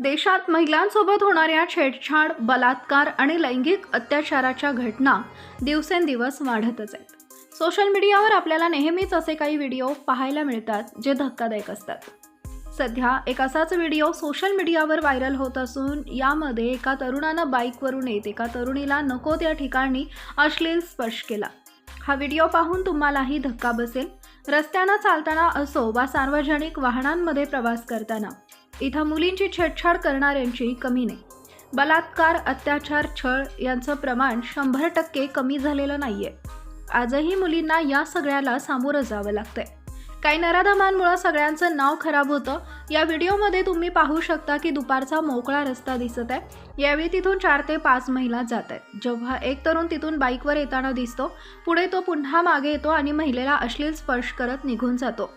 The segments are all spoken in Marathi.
देशात महिलांसोबत होणाऱ्या छेडछाड बलात्कार आणि लैंगिक अत्याचाराच्या घटना दिवसेंदिवस वाढतच आहेत. सोशल मीडियावर आपल्याला नेहमीच असे काही व्हिडिओ पाहायला मिळतात जे धक्कादायक असतात. सध्या एक असाच व्हिडिओ सोशल मीडियावर व्हायरल होत असून यामध्ये एका तरुणानं बाईकवरून येत एका तरुणीला नको त्या ठिकाणी अश्लील स्पर्श केला. हा व्हिडिओ पाहून तुम्हालाही धक्का बसेल. रस्त्यानं चालताना असो वा सार्वजनिक वाहनांमध्ये प्रवास करताना इथं मुलींची छेडछाड करणाऱ्यांची कमी नाही. बलात्कार अत्याचार छळ यांचं प्रमाण शंभर टक्के कमी झालेलं नाहीये. आजही मुलींना या सगळ्याला सामोरं जावं लागतंय. काही नराधमांमुळं सगळ्यांचं नाव खराब होतं. या व्हिडिओमध्ये तुम्ही पाहू शकता की दुपारचा मोकळा रस्ता दिसत आहे. यावेळी तिथून चार ते पाच महिला जात आहेत. जेव्हा एक तरुण तिथून बाईकवर येताना दिसतो पुढे तो पुन्हा मागे येतो आणि महिलेला अश्लील स्पर्श करत निघून जातो.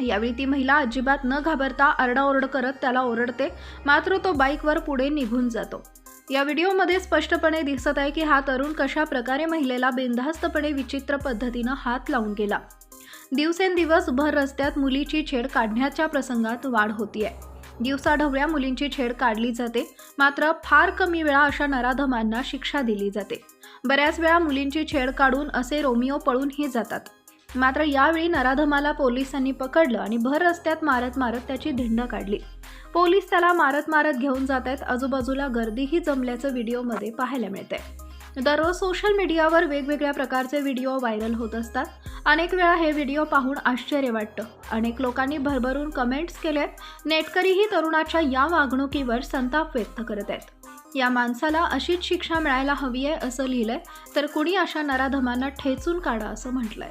यावेळी ती महिला अजिबात न घाबरता आरडाओरड करत त्याला ओरडते. मात्र तो बाईकवर पुढे निघून जातो. या व्हिडिओमध्ये स्पष्टपणे दिसत आहे की हा तरुण कशा प्रकारे महिलेला बिनधास्तपणे विचित्र पद्धतीनं हात लावून गेला. दिवसेंदिवस भर रस्त्यात मुलीची छेड काढण्याच्या प्रसंगात वाढ होतीये. दिवसाढवळ्या मुलींची छेड काढली जाते. मात्र फार कमी वेळा अशा नराधमांना शिक्षा दिली जाते. बऱ्याच वेळा मुलींची छेड काढून असे रोमिओ पळूनही जातात. मात्र यावेळी नराधमाला पोलिसांनी पकडलं आणि भर रस्त्यात मारत मारत त्याची धिंड काढली. पोलीस त्याला मारत मारत घेऊन जात आहेत. आजूबाजूला गर्दीही जमल्याचं व्हिडिओमध्ये पाहायला मिळते दररोज सोशल मीडियावर वेगवेगळ्या प्रकारचे व्हिडिओ व्हायरल होत असतात. अनेक वेळा हे व्हिडिओ पाहून आश्चर्य वाटतं. अनेक लोकांनी भरभरून कमेंट्स केलेत. नेटकरीही तरुणाच्या या वागणुकीवर संताप व्यक्त करत आहेत. या माणसाला अशीच शिक्षा मिळायला हवी आहे असं लिहिलंय. तर कुणी अशा नराधमांना ठेचून काढा असं म्हटलंय.